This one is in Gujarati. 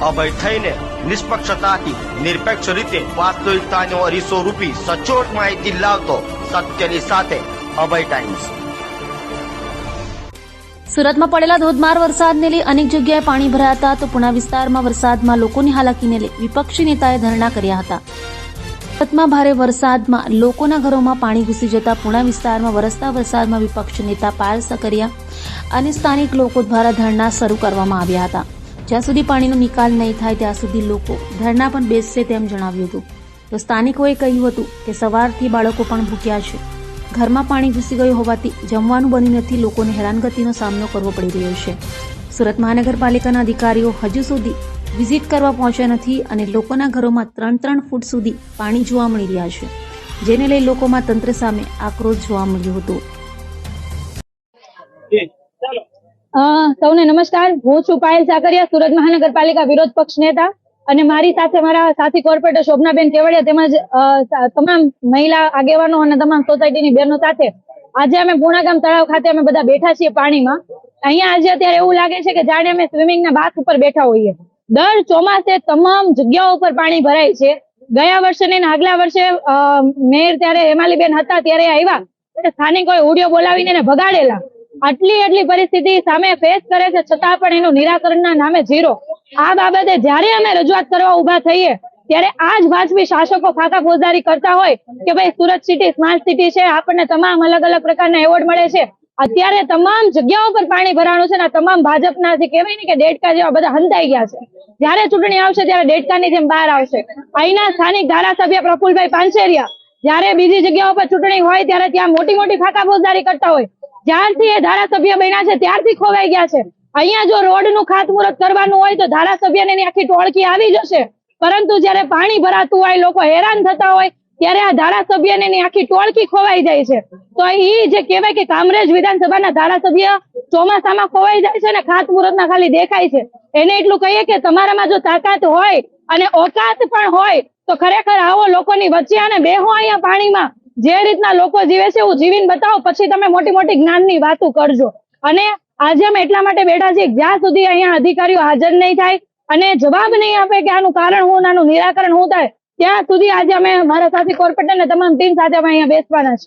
અભય થઈને નિષ્પક્ષતાથી, નિરપેક્ષ રીતે વાસ્તવિકતાનો અરીસો રૂપી સચોટ માહિતી લાવતો સત્યની સાથે અભય ટાઈમ્સ. સુરતમાં પડેલા ધોધમાર વરસાદને લઈ અનેક જગ્યાએ પાણી ભરાયા હતા તો પુણા વિસ્તારમાં વરસાદમાં લોકોની હાલાકીને લઈ વિપક્ષી નેતાએ ધરણા કર્યા હતા. સુરતમાં ભારે વરસાદમાં લોકોના ઘરોમાં પાણી ઘૂસી જતા પુણા વિસ્તારમાં વરસતા વરસાદમાં વિપક્ષ નેતા પાયલ સકરિયા અને સ્થાનિક લોકો દ્વારા ધરણા શરૂ કરવામાં આવ્યા હતા. જ્યાં સુધી પાણીનો નિકાલ નહીં થાય ત્યાં સુધી લોકો ધરણા પણ બેસશે તેમ જણાવ્યું હતું. તો સ્થાનિકોએ કહ્યું હતું કે સવારથી બાળકો પણ ભૂખ્યા છે. ઘરમાં પાણી ઘૂસી ગયું હોવાથી જમવાનું બન્યું નથી, લોકોને હેરાનગતિનો સામનો કરવો પડી રહ્યો છે. સુરત મહાનગરપાલિકાના અધિકારીઓ હજુ સુધી વિઝિટ કરવા પહોંચ્યા નથી અને લોકોના ઘરોમાં ત્રણ ત્રણ ફૂટ સુધી પાણી જોવા મળી રહ્યા છે. જેને લઈ લોકોમાં તંત્ર સામે આક્રોશ જોવા મળ્યો હતો. સૌને નમસ્કાર. હું છું પાયલ સાકરિયા, સુરત મહાનગરપાલિકા વિરોધ પક્ષ નેતા. અને મારી સાથે મારા સાથી કોર્પોરેટર શોભનાબેન કેવડિયા તેમજ તમામ મહિલા આગેવાનો અને તમામ સોસાયટીની બહેનો સાથે. આજે અમે પૂર્ણાગામ તળાવ ખાતે અમે બધા બેઠા છીએ પાણીમાં. અહીંયા આજે અત્યારે એવું લાગે છે કે જાણે અમે સ્વિમિંગના બાથ ઉપર બેઠા હોઈએ. દર ચોમાસે તમામ જગ્યાઓ ઉપર પાણી ભરાય છે. ગયા વર્ષે ને આગલા વર્ષે મેયર ત્યારે હેમાલીબેન હતા, ત્યારે આવ્યા. ત્યારે સ્થાનિકોએ ઉડિયો બોલાવીને ભગાડેલા. આટલી આટલી પરિસ્થિતિ સામે ફેસ કરે છે, છતાં પણ એનું નિરાકરણના નામે ઝીરો. આ બાબતે જ્યારે અમે રજૂઆત કરવા ઊભા થઈએ, ત્યારે આ જ શાસકો ફાકા ફોજદારી કરતા હોય કે ભાઈ સુરત સિટી સ્માર્ટ સિટી છે, આપણને તમામ અલગ અલગ પ્રકારના એવોર્ડ મળે છે. અત્યારે તમામ જગ્યાઓ પર પાણી ભરાણું છે ને તમામ ભાજપના જે કહેવાય ને કે ડેડકા જેવા બધા હંતાઈ ગયા છે. જ્યારે ચૂંટણી આવશે ત્યારે ડેડકાની જેમ બહાર આવશે. અહીંના સ્થાનિક ધારાસભ્ય પ્રફુલભાઈ પાનસેરિયા જ્યારે બીજી જગ્યાઓ પર ચૂંટણી હોય ત્યારે ત્યાં મોટી મોટી ફાકા ફોજદારી કરતા હોય. જ્યારથી એ ધારાસભ્ય બન્યા છે, ત્યારથી ખોવાઈ ગયા છે. અહીંયા જો રોડનું ખાતમુહૂર્ત કરવાનું હોય તો ધારાસભ્ય ને આખી ટોળકી આવી જશે. પરંતુ જ્યારે પાણી ભરાતું હોય, લોકો હેરાન થતા હોય, ત્યારે આ ધારાસભ્ય ને આખી ટોળકી ખોવાઈ જાય છે. તો એ જે કહેવાય કે કામરેજ વિધાનસભાના ધારાસભ્ય ચોમાસામાં ખોવાઈ જાય છે ને ખાતમુહૂર્તના ખાલી દેખાય છે. એને એટલું કહીએ કે તમારામાં જો તાકાત હોય અને ઓકાત પણ હોય, તો ખરેખર આવો લોકોની વચ્ચે અને બેહો અહીંયા પાણીમાં. જે રીતના લોકો જીવે છે એવું જીવીને બતાવો, પછી તમે મોટી મોટી જ્ઞાનની વાતો કરજો. અને આજે અમે એટલા માટે બેઠા છીએ, જ્યાં સુધી અહીંયા અધિકારીઓ હાજર નહીં થાય અને જવાબ નહીં આપે કે આનું કારણ હું અને આનું નિરાકરણ હું થાય, ત્યાં સુધી આજે અમે મારા સાથી કોર્પોરેટર ને તમામ ટીમ સાથે અમે અહીંયા બેસવાના છીએ.